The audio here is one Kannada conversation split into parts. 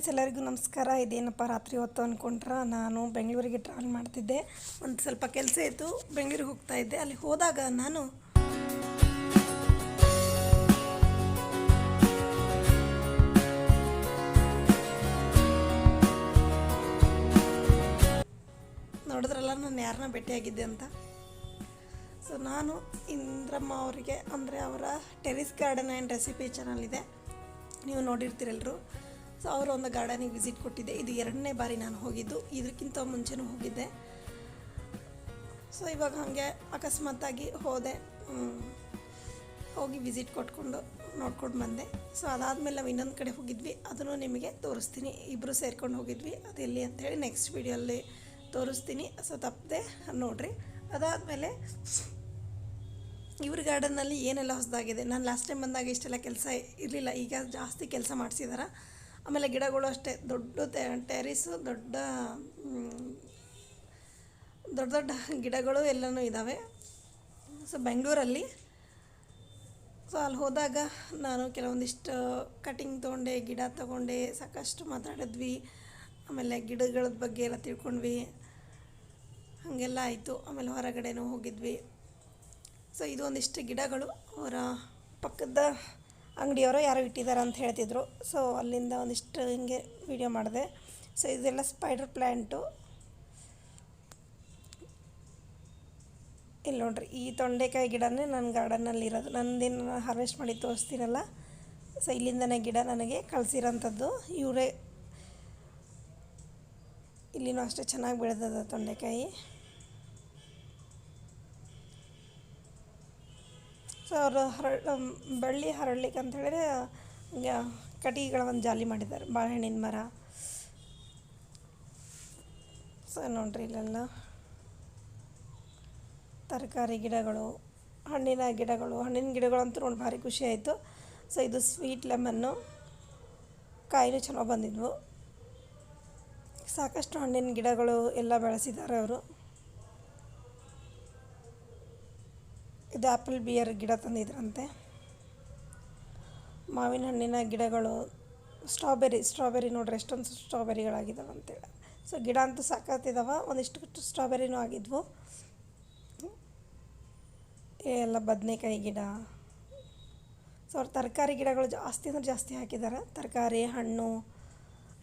ಫ್ರೆಂಡ್ಸ್ ಎಲ್ಲರಿಗೂ ನಮಸ್ಕಾರ. ಇದೇನಪ್ಪ ರಾತ್ರಿ ಹೊತ್ತು ಅಂದ್ಕೊಂಡ್ರೆ ನಾನು ಬೆಂಗಳೂರಿಗೆ ಟ್ರಾವೆಲ್ ಮಾಡ್ತಿದ್ದೆ. ಒಂದು ಸ್ವಲ್ಪ ಕೆಲಸ ಇತ್ತು, ಬೆಂಗಳೂರಿಗೆ ಹೋಗ್ತಾ ಇದ್ದೆ. ಅಲ್ಲಿ ಹೋದಾಗ ನಾನು ನೋಡಿದ್ರಲ್ಲ, ನಾನು ಯಾರನ್ನ ಭೇಟಿಯಾಗಿದ್ದೆ ಅಂತ? ಸೊ ನಾನು ಇಂದ್ರಮ್ಮ ಅವರಿಗೆ, ಅಂದರೆ ಅವರ terrace garden and recipe channel ಇದೆ. ನೀವು ನೋಡಿರ್ತೀರೆಲ್ಲರೂ ಸೊ ಅವರು ಒಂದು ಗಾರ್ಡನಿಗೆ ವಿಸಿಟ್ ಕೊಟ್ಟಿದ್ದೆ. ಇದು ಎರಡನೇ ಬಾರಿ ನಾನು ಹೋಗಿದ್ದು. ಇದಕ್ಕಿಂತ ಮುಂಚೆನೂ ಹೋಗಿದ್ದೆ. ಸೊ ಇವಾಗ ಹಾಗೆ ಅಕಸ್ಮಾತಾಗಿ ಹೋದೆ. ಹೋಗಿ ವಿಸಿಟ್ ಕೊಟ್ಕೊಂಡು ನೋಡ್ಕೊಂಡು ಬಂದೆ. ಸೊ ಅದಾದಮೇಲೆ ನಾವು ಇನ್ನೊಂದು ಕಡೆ ಹೋಗಿದ್ವಿ. ಅದನ್ನು ನಿಮಗೆ ತೋರಿಸ್ತೀನಿ. ಇಬ್ಬರು ಸೇರ್ಕೊಂಡು ಹೋಗಿದ್ವಿ. ಅದು ಎಲ್ಲಿ ಅಂತೇಳಿ ನೆಕ್ಸ್ಟ್ ವೀಡಿಯೋಲ್ಲಿ ತೋರಿಸ್ತೀನಿ. ಸೊ ತಪ್ಪದೆ ನೋಡಿರಿ. ಅದಾದಮೇಲೆ ಇವ್ರ ಗಾರ್ಡನ್ನಲ್ಲಿ ಏನೆಲ್ಲ ಹೊಸದಾಗಿದೆ? ನಾನು ಲಾಸ್ಟ್ ಟೈಮ್ ಬಂದಾಗ ಇಷ್ಟೆಲ್ಲ ಕೆಲಸ ಇರಲಿಲ್ಲ. ಈಗ ಜಾಸ್ತಿ ಕೆಲಸ ಮಾಡಿಸಿದಾರೆ? ಆಮೇಲೆ ಗಿಡಗಳು ಅಷ್ಟೇ, ದೊಡ್ಡ ಟೆರಿಸು ದೊಡ್ಡ ದೊಡ್ಡ ದೊಡ್ಡ ಗಿಡಗಳು ಎಲ್ಲನೂ ಇದ್ದಾವೆ ಸೊ ಬೆಂಗಳೂರಲ್ಲಿ ಸೊ ಅಲ್ಲಿ ಹೋದಾಗ ನಾನು ಕೆಲವೊಂದಿಷ್ಟು ಕಟಿಂಗ್ ತೊಗೊಂಡೆ, ಗಿಡ ತೊಗೊಂಡೆ, ಸಾಕಷ್ಟು ಮಾತಾಡಿದ್ವಿ. ಆಮೇಲೆ ಗಿಡಗಳ ಬಗ್ಗೆ ಎಲ್ಲ ತಿಳ್ಕೊಂಡ್ವಿ. ಹಾಗೆಲ್ಲ ಆಯಿತು. ಆಮೇಲೆ ಹೊರಗಡೆನೂ ಹೋಗಿದ್ವಿ. ಸೊ ಇದು ಒಂದಿಷ್ಟು ಗಿಡಗಳು ಅವರ ಪಕ್ಕದ ಅಂಗಡಿಯವರು ಯಾರೋ ಇಟ್ಟಿದ್ದಾರೆ ಅಂತ ಹೇಳ್ತಿದ್ರು. ಸೊ ಅಲ್ಲಿಂದ ಒಂದಿಷ್ಟು ಹಿಂಗೆ ವಿಡಿಯೋ ಮಾಡಿದೆ. ಸೊ ಇದೆಲ್ಲ ಸ್ಪೈಡರ್ ಪ್ಲ್ಯಾಂಟು ಇಲ್ಲಿ ನೋಡ್ರಿ, ಈ ತೊಂಡೆಕಾಯಿ ಗಿಡನೇ ನನ್ನ ಗಾರ್ಡನಲ್ಲಿ ಇರೋದು. ನಂದೇನು ಹಾರ್ವೆಸ್ಟ್ ಮಾಡಿ ತೋರಿಸ್ತೀನಲ್ಲ. ಸೊ ಇಲ್ಲಿಂದನೇ ಗಿಡ ನನಗೆ ಕಳಿಸಿರೋಂಥದ್ದು. ಇವರೇ ಇಲ್ಲಿನೂ ಅಷ್ಟೇ ಚೆನ್ನಾಗಿ ಬೆಳೆದದ ತೊಂಡೆಕಾಯಿ. ಅವರು ಹರ ಬಳ್ಳಿ ಹರಡ್ಲಿಕ್ಕೆ ಅಂತ ಹೇಳಿದ್ರೆ ಕಟ್ಟಿಗೆಗಳ ಒಂದು ಜಾಲಿ ಮಾಡಿದ್ದಾರೆ. ಬಾಳೆಹಣ್ಣಿನ ಮರ. ಸೊ ನೋಡ್ರಿ ಇಲ್ಲೆಲ್ಲ ತರಕಾರಿ ಗಿಡಗಳು, ಹಣ್ಣಿನ ಗಿಡಗಳು ಹಣ್ಣಿನ ಗಿಡಗಳು ಅಂತೂ ನೋಡಿ ಭಾರಿ ಖುಷಿ ಆಯಿತು. ಸೊ ಇದು ಸ್ವೀಟ್ ಲೆಮನ್ನು ಕಾಯಿನೂ ಚಲೋ ಬಂದಿದ್ವು. ಸಾಕಷ್ಟು ಹಣ್ಣಿನ ಗಿಡಗಳು ಎಲ್ಲ ಬೆಳೆಸಿದ್ದಾರೆ ಅವರು. ಇದು ಆ್ಯಪಲ್ ಬಿಯರ್ ಗಿಡ ತಂದಿದ್ರಂತೆ. ಮಾವಿನ ಹಣ್ಣಿನ ಗಿಡಗಳು, ಸ್ಟ್ರಾಬೆರಿ ಸ್ಟ್ರಾಬೆರಿ ನೋಡ್ರಿ ಎಷ್ಟೊಂದು ಸ್ಟ್ರಾಬೆರಿಗಳಾಗಿದ್ದಾವೆ ಅಂತೇಳಿ. ಸೊ ಗಿಡ ಅಂತೂ ಸಾಕತ್ತಿದ್ದಾವೆ ಒಂದಿಷ್ಟು ಸ್ಟ್ರಾಬೆರಿನೂ ಆಗಿದ್ವು. ಎಲ್ಲ ಬದನೆಕಾಯಿ ಗಿಡ. ಸೊ ಅವ್ರು ತರಕಾರಿ ಗಿಡಗಳು ಜಾಸ್ತಿ ಅಂದ್ರೆ ಜಾಸ್ತಿ ಹಾಕಿದ್ದಾರೆ. ತರಕಾರಿ, ಹಣ್ಣು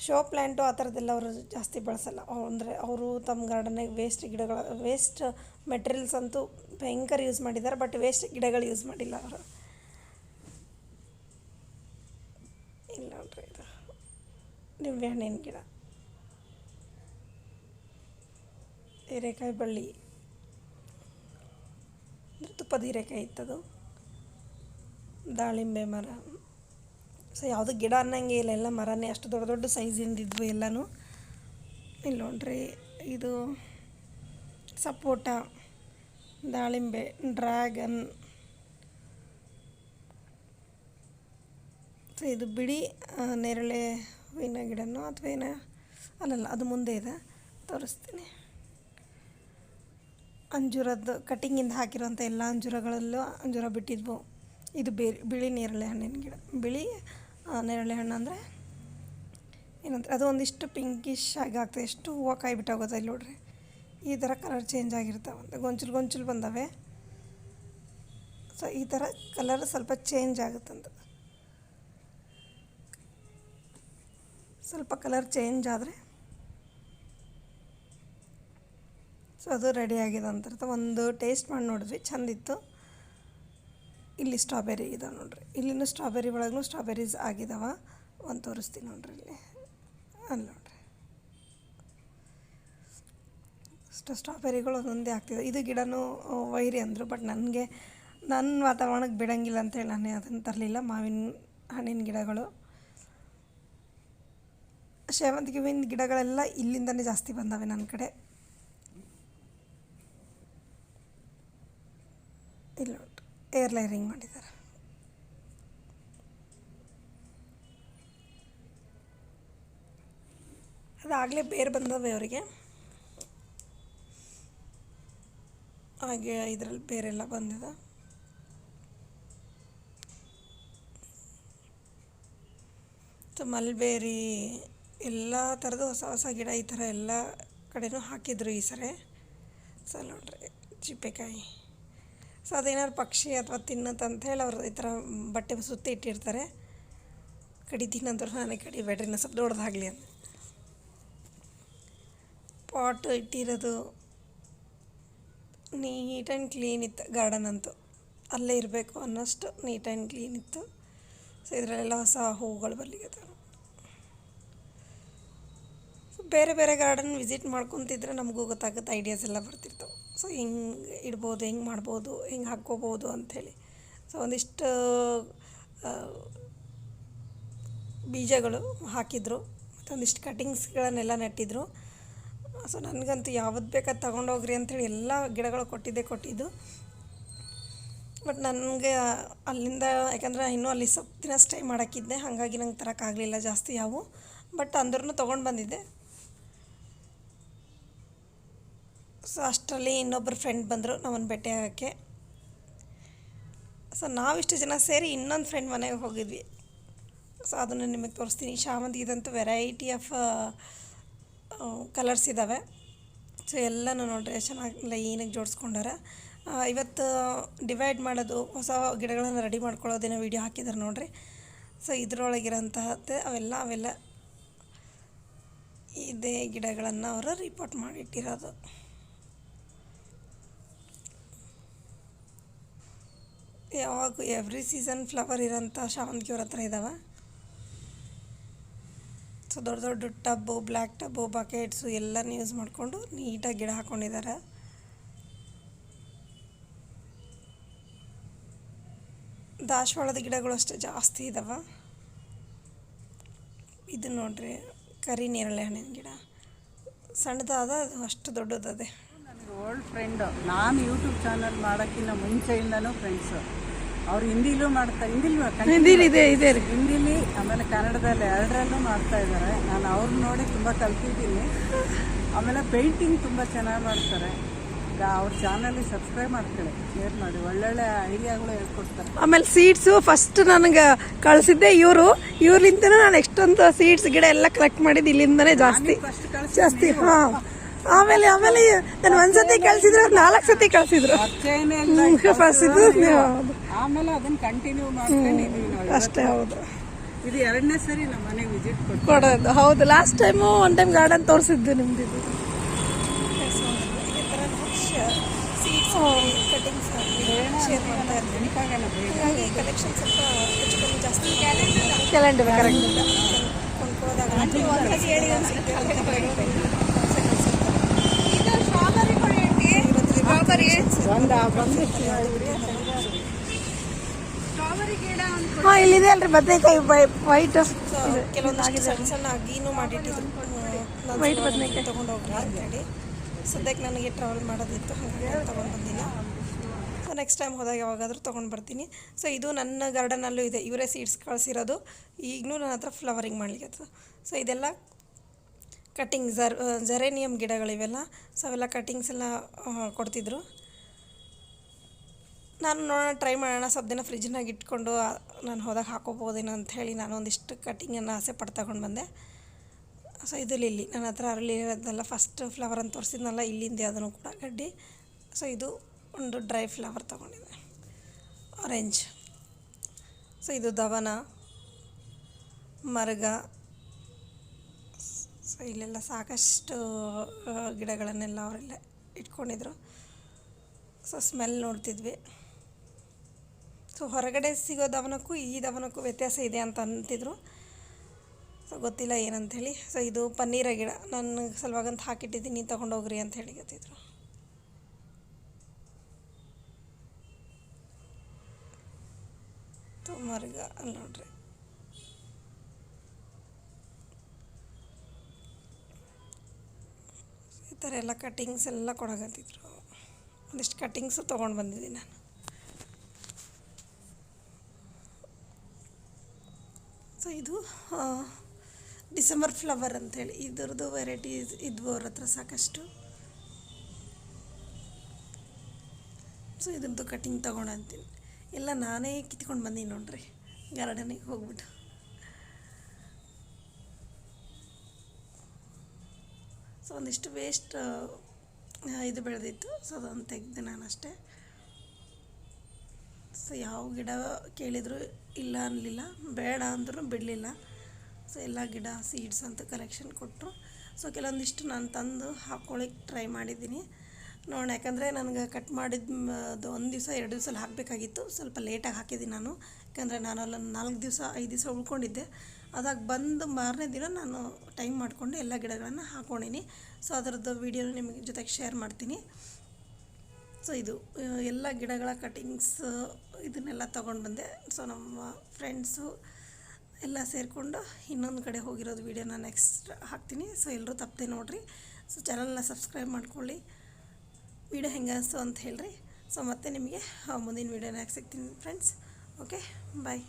ಶೋ ಪ್ಲ್ಯಾಂಟು ಆ ಥರದ್ದೆಲ್ಲ ಅವರು ಜಾಸ್ತಿ ಬಳಸಲ್ಲ. ಅಂದರೆ ಅವರು ತಮ್ಮ ಗಾರ್ಡನ್ನಾಗ ವೇಸ್ಟ್ ಗಿಡಗಳ ವೇಸ್ಟ್ ಮೆಟೀರಿಯಲ್ಸ್ ಅಂತೂ ಭಯಂಕರ ಯೂಸ್ ಮಾಡಿದ್ದಾರೆ ಬಟ್ ವೇಸ್ಟ್ ಗಿಡಗಳು ಯೂಸ್ ಮಾಡಿಲ್ಲ ಅವರು. ಇಲ್ಲ ನೋಡ್ರಿ ಇದು. ನಿಂಬೆ ಹಣ್ಣಿನ ಗಿಡ. ಹೀರೆಕಾಯಿ ಬಳ್ಳಿ. ತುಪ್ಪದ ಹೀರೆಕಾಯಿ ಇತ್ತದು. ದಾಳಿಂಬೆ ಮರ. ಸೊ ಯಾವುದು ಗಿಡ ಅನ್ನಂಗೆ ಇಲ್ಲ. ಎಲ್ಲ ಮರನೇ ಅಷ್ಟು ದೊಡ್ಡ ದೊಡ್ಡ ಸೈಜಿಂದ ಇದ್ವು ಎಲ್ಲನೂ. ಇಲ್ಲಿ ನೋಡ್ರಿ, ಇದು ಸಪೋಟ, ದಾಳಿಂಬೆ, ಡ್ರ್ಯಾಗನ್. ಸೊ ಇದು ಬಿಳಿ ನೇರಳೆ ಹೂವಿನ ಗಿಡನೋ ಅಥವಾ ಏನ? ಅಲ್ಲಲ್ಲ, ಅದು ಮುಂದೆ ಇದೆ. ತೋರಿಸ್ತೀನಿ. ಅಂಜೂರದ್ದು ಕಟಿಂಗಿಂದ ಹಾಕಿರೋಂಥ ಎಲ್ಲ ಅಂಜೂರಗಳಲ್ಲೂ ಅಂಜೂರ ಬಿಟ್ಟಿದ್ವು. ಇದು ಬೇರೆ, ಬಿಳಿ ನೇರಳೆ ಹಣ್ಣಿನ ಗಿಡ. ಬಿಳಿ ನೇರಳೆ ಹಣ್ಣು ಅಂದರೆ ಏನಂತ ಅದು ಒಂದಿಷ್ಟು ಪಿಂಕಿಶ್ ಆಗಿ ಆಗ್ತದೆ. ಎಷ್ಟು ಹೂವು ಕಾಯಿ ಬಿಟ್ಟಾಗೋದು ಇಲ್ಲಿ ನೋಡ್ರಿ. ಈ ಥರ ಕಲರ್ ಚೇಂಜ್ ಆಗಿರ್ತಾವೆ ಅಂತ. ಗೊಂಚಲು ಗೊಂಚಲು ಬಂದವೆ. ಸೊ ಈ ಥರ ಕಲರ್ ಸ್ವಲ್ಪ ಚೇಂಜ್ ಆಗುತ್ತಂತ. ಸ್ವಲ್ಪ ಕಲರ್ ಚೇಂಜ್ ಆದರೆ ಸೊ, ಅದು ರೆಡಿ ಆಗಿದೆ ಅಂತ ಒಂದು ಟೇಸ್ಟ್ ಮಾಡಿ ನೋಡಿದ್ವಿ. ಚಂದಿತ್ತು ಇಲ್ಲಿ ಸ್ಟ್ರಾಬೆರಿ ಇದಾವೆ ನೋಡ್ರಿ. ಇಲ್ಲಿನೂ ಸ್ಟ್ರಾಬೆರಿ ಒಳಗೂ ಸ್ಟ್ರಾಬೆರೀಸ್ ಆಗಿದಾವ. ಒಂದು ತೋರಿಸ್ತೀನಿ ನೋಡ್ರಿ ಇಲ್ಲಿ. ಅಲ್ಲಿ ನೋಡ್ರಿ. ಅಷ್ಟು ಸ್ಟ್ರಾಬೆರಿಗಳು ಒಂದೊಂದೇ ಆಗ್ತಿದೆ. ಇದು ಗಿಡನೂ ವೈರಿ ಅಂದರು ಬಟ್ ನನಗೆ ನನ್ನ ವಾತಾವರಣಕ್ಕೆ ಬಿಡಂಗಿಲ್ಲ ಅಂತೇಳಿ ನಾನು ಅದನ್ನು ತರಲಿಲ್ಲ. ಮಾವಿನ, ಹಣ್ಣಿನ ಗಿಡಗಳು. ಸೇವಂತಿಗೆ ಹೂವಿನ ಗಿಡಗಳೆಲ್ಲ ಇಲ್ಲಿಂದನೇ ಜಾಸ್ತಿ ಬಂದವೆ ನನ್ನ ಕಡೆ. ಇಲ್ಲ ಏರ್ ಲೈರಿಂಗ್ ಮಾಡಿದ್ದಾರೆ. ಅದಾಗಲೇ ಬೇರೆ ಬಂದವೆ ಅವರಿಗೆ. ಹಾಗೆ ಇದರಲ್ಲಿ ಬೇರೆಲ್ಲ ಬಂದಿದೆ. ಮತ್ತು ಮಲ್ಬೇರಿ ಎಲ್ಲ ಥರದ ಹೊಸ ಹೊಸ ಗಿಡ ಈ ಥರ ಎಲ್ಲ ಕಡೆನೂ ಹಾಕಿದ್ರು ಈ ಸರಿ. ಸೊ ನೋಡ್ರಿ ಚಿಪ್ಪೆಕಾಯಿ ಸೊ ಅದೇನಾದ್ರು ಪಕ್ಷಿ ಅಥವಾ ತಿನ್ನತ್ತಂತ ಹೇಳಿ ಅವ್ರು ಈ ಥರ ಬಟ್ಟೆ ಸುತ್ತಿ ಇಟ್ಟಿರ್ತಾರೆ. ಕಡಿ ತಿನ್ನಂದ್ರೆ ನಾನೇ ಕಡಿಬೇಡ್ರಿ ನಾನು ಸ್ವಲ್ಪ ದೊಡ್ಡದಾಗಲಿ ಅಂತ. ಪಾಟ್ ಇಟ್ಟಿರೋದು ನೀಟ್ ಆ್ಯಂಡ್ ಕ್ಲೀನ್ ಇತ್ತು ಗಾರ್ಡನ್ ಅಂತೂ. ಅಲ್ಲೇ ಇರಬೇಕು ಅನ್ನೋಷ್ಟು ನೀಟ್ ಆ್ಯಂಡ್ ಕ್ಲೀನ್ ಇತ್ತು. ಸೊ ಇದರಲ್ಲೆಲ್ಲ ಹೊಸ ಹೂವುಗಳು ಬರ್ಲಿಕ್ಕೆ ಸೊ ಬೇರೆ ಬೇರೆ ಗಾರ್ಡನ್ ವಿಸಿಟ್ ಮಾಡ್ಕೊತಿದ್ರೆ ನಮಗೂ ಗೊತ್ತಾಗುತ್ತೆ ಐಡಿಯಾಸ್ ಎಲ್ಲ ಬರ್ತಿರ್ತವೆ. ಸೊ ಹಿಂಗೆ ಇಡ್ಬೋದು, ಹೆಂಗೆ ಮಾಡ್ಬೋದು, ಹೆಂಗೆ ಹಾಕ್ಕೋಬೋದು ಅಂಥೇಳಿ. ಸೊ ಒಂದಿಷ್ಟು ಬೀಜಗಳು ಹಾಕಿದ್ರು, ಮತ್ತು ಒಂದಿಷ್ಟು ಕಟಿಂಗ್ಸ್ಗಳನ್ನೆಲ್ಲ ನೆಟ್ಟಿದ್ರು. ಸೊ ನನಗಂತೂ ಯಾವ್ದು ಬೇಕಾದ ತೊಗೊಂಡೋಗ್ರಿ ಅಂಥೇಳಿ ಎಲ್ಲ ಗಿಡಗಳು ಕೊಟ್ಟಿದ್ದೆ, ಕೊಟ್ಟಿದ್ದು. ಬಟ್ ನನಗೆ ಅಲ್ಲಿಂದ, ಯಾಕಂದರೆ ಇನ್ನೂ ಅಲ್ಲಿ ಸ್ವಲ್ಪ ದಿನ ಸ್ಟೇ ಮಾಡೋಕ್ಕಿದ್ದೆ, ಹಾಗಾಗಿ ನಂಗೆ ತರೋಕ್ಕಾಗಲಿಲ್ಲ ಜಾಸ್ತಿ ಯಾವು. ಬಟ್ ಅಂದ್ರೂ ತೊಗೊಂಡು ಬಂದಿದ್ದೆ. ಸೊ ಅಷ್ಟರಲ್ಲಿ ಇನ್ನೊಬ್ಬರು ಫ್ರೆಂಡ್ ಬಂದರು ನಮ್ಮನ್ನು ಭೇಟಿ ಆಗೋಕ್ಕೆ. ಸೊ ನಾವಿಷ್ಟು ಜನ ಸೇರಿ ಇನ್ನೊಂದು ಫ್ರೆಂಡ್ ಮನೆಗೆ ಹೋಗಿದ್ವಿ. ಸೊ ಅದನ್ನು ನಿಮಗೆ ತೋರಿಸ್ತೀನಿ. ಶಾಮಂತಿಗಿದಂತೂ ವೆರೈಟಿ ಆಫ್ ಕಲರ್ಸ್ ಇದ್ದಾವೆ ಸೊ ಎಲ್ಲನೂ ನೋಡ್ರಿ, ಚೆನ್ನಾಗಿ ಲೈನಾಗಿ ಜೋಡಿಸ್ಕೊಂಡಾರ. ಇವತ್ತು ಡಿವೈಡ್ ಮಾಡೋದು, ಹೊಸ ಗಿಡಗಳನ್ನು ರೆಡಿ ಮಾಡ್ಕೊಳ್ಳೋದೇನೋ ವೀಡಿಯೋ ಹಾಕಿದ್ದಾರೆ ನೋಡಿರಿ. ಸೊ ಇದರೊಳಗಿರೋಂತಹದ್ದೇ ಅವೆಲ್ಲ ಅವೆಲ್ಲ ಇದೇ ಗಿಡಗಳನ್ನು ಅವರು ರಿಪೋರ್ಟ್ ಮಾಡಿಟ್ಟಿರೋದು. ಯಾವಾಗ ಎವ್ರಿ ಸೀಸನ್ ಫ್ಲವರ್ ಇರೋಂಥ ಶಾವಂತಿಗೆ ಅವ್ರ ಹತ್ರ ಇದ್ದಾವೆ ಸೊ ದೊಡ್ಡ ದೊಡ್ಡ ಟಬ್ಬು ಬ್ಲ್ಯಾಕ್ ಟಬ್ಬು ಬಕೆಟ್ಸು ಎಲ್ಲನೂ ಯೂಸ್ ಮಾಡಿಕೊಂಡು ನೀಟಾಗಿ ಗಿಡ ಹಾಕ್ಕೊಂಡಿದ್ದಾರೆ ದಾಸವಾಳದ ಗಿಡಗಳು ಅಷ್ಟೇ ಜಾಸ್ತಿ ಇದ್ದಾವೆ ಇದು ನೋಡ್ರಿ, ಕರಿ ನೇರಳೆ ಹಣ್ಣಿನ ಗಿಡ. ಸಣ್ಣದಾದ ಅದು ಅಷ್ಟು ದೊಡ್ಡದದೆ. ನನಗೆ ಓಲ್ಡ್ ಫ್ರೆಂಡು ನಾನು ಯೂಟ್ಯೂಬ್ ಚಾನಲ್ ಮಾಡೋಕ್ಕಿಂತ ಮುಂಚೆಯಿಂದನೂ ಫ್ರೆಂಡ್ಸು ಅವ್ರು ಹಿಂದಿಲೂ ಮಾಡ್ತಾ ಹಿಂದಿಲಿ ಹಿಂದಿಲಿ ಇದೆ ಇದೆ ರೀ. ಹಿಂದಿಲಿ ಆಮೇಲೆ ಕನ್ನಡದಲ್ಲಿ ಎರಡರಲ್ಲೂ ಮಾಡ್ತಾ ಇದ್ದಾರೆ. ನಾನು ಅವ್ರನ್ನ ನೋಡಿ ತುಂಬ ಕಲ್ತಿದ್ದೀನಿ ಆಮೇಲೆ ಪೇಂಟಿಂಗ್ ತುಂಬ ಚೆನ್ನಾಗಿ ಮಾಡ್ತಾರೆ. ಅವ್ರ ಚಾನಲ್ ಸಬ್ಸ್ಕ್ರೈಬ್ ಮಾಡ್ಕೊಳ್ಳಿ ಶೇರ್ ಮಾಡಿ. ಒಳ್ಳೊಳ್ಳೆ ಐಡಿಯಾಗಳು ಹೇಳ್ಕೊಡ್ತಾರೆ. ಆಮೇಲೆ ಸೀಡ್ಸು ಫಸ್ಟ್ ನನಗೆ ಕಳಿಸಿದ್ದೆ ಇವರು. ಇವ್ರಿಂದ ನಾನು ಎಷ್ಟೊಂದು ಸೀಡ್ಸ್ ಗಿಡ ಎಲ್ಲ ಕಲೆಕ್ಟ್ ಮಾಡಿದ್ದು ಇಲ್ಲಿಂದನೇ ಜಾಸ್ತಿ. ಜಾಸ್ತಿ ಹಾಂ. ಆಮೇಲೆ ಆಮೇಲೆ ನಾನು ಒಂದ್ಸತಿ ಕಳ್ಸಿದ್ರು ನಾಲ್ಕು ಸತಿ ಕಳ್ಸಿದ್ರು. ಇದು ಆಮೇಲೆ ಅದನ್ನ ಕಂಟಿನ್ಯೂ ಮಾಡ್ಕೊಂಡಿದ್ದೀವಿ ನಾವು ಅಷ್ಟೇ ಹೌದು ಇದು ಎರಡನೇ ಸರಿ ನಮ್ಮ ಮನೆಗೆ ವಿಸಿಟ್ ಕೊಟ್ಟು ಕೊಡೋದು ಹೌದು last time one time garden ತೋರಿಸಿದ್ದು ನಿಮ್ದು ಇದು ಕಟಿಂಗ್ಸ್ ಶೇರ್ ಮಾಡ್ತಾ ಇರ್ತೀನಿ ನೆನಪಾಗಲ್ಲ ಬೇಗ ಹಾಗಾಗಿ ಕಲೆಕ್ಷನ್ ಸ್ವಲ್ಪ ಹೆಚ್ಚು ಕಮ್ಮಿ ಜಾಸ್ತಿ ಕ್ಯಾಲೆಂಡರ್ ಕರೆಕ್ಟ್ ಕೊಂಡ್ಕೋದಾಗ ಒಂದ್ಸತಿ ಹೇಳಿ ಒಂದು ಬಂದು ಹಾಂ ಇಲ್ಲಿದೆ ಅಲ್ರಿ ಬದನೆಕಾಯಿ ವೈಟ್ ಕೆಲವೊಂದು ಸಣ್ಣ ಸಣ್ಣ ಅಗಿನೂ ಮಾಡಿಟ್ಟಿದ್ರು. ವೈಟ್ ಬದನೆಕಾಯಿ. ತೊಗೊಂಡು ಹೋಗ್ರಿ ಅಂತೇಳಿ. ಸದ್ಯಕ್ಕೆ ನನಗೆ ಟ್ರಾವೆಲ್ ಮಾಡೋದಿತ್ತು ಹಾಗಾಗಿ ತೊಗೊಂಡು ಬಂದಿಲ್ಲ. ಸೊ ನೆಕ್ಸ್ಟ್ ಟೈಮ್ ಹೋದಾಗ ಯಾವಾಗಾದರೂ ತೊಗೊಂಡು ಬರ್ತೀನಿ. ಸೊ ಇದು ನನ್ನ ಗಾರ್ಡನಲ್ಲೂ ಇದೆ. ಇವರೇ ಸೀಡ್ಸ್ ಕಳಿಸಿರೋದು. ಈಗಲೂ ನನ್ನ ಹತ್ರ ಫ್ಲವರಿಂಗ್ ಮಾಡ್ಲಿಕ್ಕೆ ಸೊ ಇದೆಲ್ಲ ಕಟಿಂಗ್ ಜರ್ ಜರೇನಿಯಮ್ ಗಿಡಗಳಿವೆಲ್ಲ ಸೊ ಅವೆಲ್ಲ ಕಟಿಂಗ್ಸ್ ಎಲ್ಲ ಕೊಡ್ತಿದ್ರು. ನಾನು ನೋಡೋಣ ಟ್ರೈ ಮಾಡೋಣ. ಸ್ವಲ್ಪ ದಿನ ಫ್ರಿಜ್ನಾಗ ಇಟ್ಕೊಂಡು ನಾನು ಹೋದಾಗ ಹಾಕೋಬೋದೇನೋ ಅಂತ ಹೇಳಿ ನಾನು ಒಂದಿಷ್ಟು ಕಟ್ಟಿಂಗನ್ನು ಆಸೆ ಪಟ್ಟು ತಗೊಂಡು ಬಂದೆ. ಸೊ ಇದು ಲಿಲ್ಲಿ ನನ್ನ ಹತ್ರ ಅರಳಿ ಇರೋದೆಲ್ಲ ಫಸ್ಟ್ ಫ್ಲವರ್ ಅಂತ ತೋರಿಸಿದ್ನಲ್ಲ, ಇಲ್ಲಿಂದ ಅದನ್ನು ಕೂಡ ಕಡ್ಡಿ ಸೊ ಇದು ಒಂದು ಡ್ರೈ ಫ್ಲವರ್ ತೊಗೊಂಡಿದ್ದೆ. ಆರೆಂಜ್ ಸೊ ಇದು ದವನ, ಮರಗ. ಸೊ ಇಲ್ಲೆಲ್ಲ ಸಾಕಷ್ಟು ಗಿಡಗಳನ್ನೆಲ್ಲ ಅವರೆಲ್ಲ ಇಟ್ಕೊಂಡಿದ್ರು. ಸೊ ಸ್ಮೆಲ್ ನೋಡ್ತಿದ್ವಿ. ಸೊ ಹೊರಗಡೆ ಸಿಗೋ ದವನಕ್ಕೂ ಈ ದವನಕ್ಕೂ ವ್ಯತ್ಯಾಸ ಇದೆ ಅಂತ ಅಂತಿದ್ರು. ಸೊ ಗೊತ್ತಿಲ್ಲ ಏನಂಥೇಳಿ ಸೊ ಇದು ಪನ್ನೀರ ಗಿಡ. ನನ್ನ ಸಲುವಾಗಂತ ಹಾಕಿಟ್ಟಿದ್ದೀನಿ, ತೊಗೊಂಡೋಗ್ರಿ ಅಂತ ಹೇಳಿ ಗೊತ್ತಿದ್ರು. ಮರ್ಗ ಅಲ್ಲಿ ನೋಡ್ರಿ. ಈ ಥರ ಎಲ್ಲ ಕಟ್ಟಿಂಗ್ಸ್ ಎಲ್ಲ ಕೊಡಕತ್ತಿದ್ರು. ಒಂದಿಷ್ಟು ಕಟ್ಟಿಂಗ್ಸು ತೊಗೊಂಡು ಬಂದಿದ್ದೀನಿ ನಾನು. ಸೊ ಇದು ಡಿಸೆಂಬರ್ ಫ್ಲವರ್ ಅಂತೇಳಿ. ಇದ್ರದ್ದು ವೆರೈಟೀಸ್ ಇದ್ವು ಅವ್ರ ಹತ್ರ ಸಾಕಷ್ಟು. ಸೊ ಇದ್ರದ್ದು ಕಟ್ಟಿಂಗ್ ತೊಗೊಂಡಂತೀನಿ ಎಲ್ಲ ನಾನೇ ಕಿತ್ಕೊಂಡು ಬಂದೀನಿ ನೋಡ್ರಿ. ಗಾರ್ಡನಿಗೆ ಹೋಗ್ಬಿಟ್ಟು. ಸೊ ಒಂದಿಷ್ಟು ವೇಸ್ಟ್ ಇದು ಬೆಳೆದಿತ್ತು. ಸೊ ಅದನ್ನು ತೆಗೆದೆ ನಾನು ಅಷ್ಟೇ ಸೊ ಯಾವ ಗಿಡ ಕೇಳಿದರೂ ಇಲ್ಲ ಅನ್ನಲಿಲ್ಲ ಬೇಡ ಅಂದ್ರೂ ಬಿಡಲಿಲ್ಲ. ಸೊ ಎಲ್ಲ ಗಿಡ ಸೀಡ್ಸ್ ಅಂತ ಕಲೆಕ್ಷನ್ ಕೊಟ್ಟರು ಸೊ ಕೆಲವೊಂದಿಷ್ಟು ನಾನು ತಂದು ಹಾಕ್ಕೊಳ್ಳಿಕ್ಕೆ ಟ್ರೈ ಮಾಡಿದ್ದೀನಿ. ನೋಡೋಣ ಯಾಕಂದರೆ ನನಗೆ ಕಟ್ ಮಾಡಿದ್ದು ಒಂದು ದಿವಸ, ಎರಡು ದಿವಸ ಹಾಕಬೇಕಾಗಿತ್ತು. ಸ್ವಲ್ಪ ಲೇಟಾಗಿ ಹಾಕಿದ್ದೀನಿ ನಾನು. ಯಾಕಂದರೆ ನಾನು ಅಲ್ಲೊಂದು ನಾಲ್ಕು ದಿವಸ, ಐದು ದಿವಸ ಉಳ್ಕೊಂಡಿದ್ದೆ. ಅದಾಗ ಬಂದು ಮಾರನೇ ದಿನ ನಾನು ಟೈಮ್ ಮಾಡಿಕೊಂಡು ಎಲ್ಲ ಗಿಡಗಳನ್ನು ಹಾಕ್ಕೊಂಡಿನಿ ಸೊ ಅದರದ್ದು ವೀಡಿಯೋನ ನಿಮಗೆ ಜೊತೆಗೆ ಶೇರ್ ಮಾಡ್ತೀನಿ. ಸೊ ಇದು, ಎಲ್ಲ ಗಿಡಗಳ ಕಟಿಂಗ್ಸ್ ಇದನ್ನೆಲ್ಲ ತೊಗೊಂಡು ಬಂದೆ. ಸೊ ನಮ್ಮ ಫ್ರೆಂಡ್ಸು ಎಲ್ಲ ಸೇರಿಕೊಂಡು ಇನ್ನೊಂದು ಕಡೆ ಹೋಗಿರೋದು ವೀಡಿಯೋನ ನೆಕ್ಸ್ಟ್ ಹಾಕ್ತೀನಿ. ಸೊ ಎಲ್ಲರೂ ತಪ್ಪದೆ ನೋಡಿರಿ. ಸೊ ಚಾನಲ್ನ ಸಬ್ಸ್ಕ್ರೈಬ್ ಮಾಡ್ಕೊಳ್ಳಿ. ವೀಡಿಯೋ ಹೆಂಗೆ ಅನಿಸ್ತು ಅಂತ ಹೇಳಿರಿ. ಸೊ ಮತ್ತೆ ನಿಮಗೆ ಮುಂದಿನ ಮುಂದಿನ ಹಾಕಿ ಸಿಗ್ತೀನಿ ಫ್ರೆಂಡ್ಸ್ ಓಕೆ ಬಾಯ್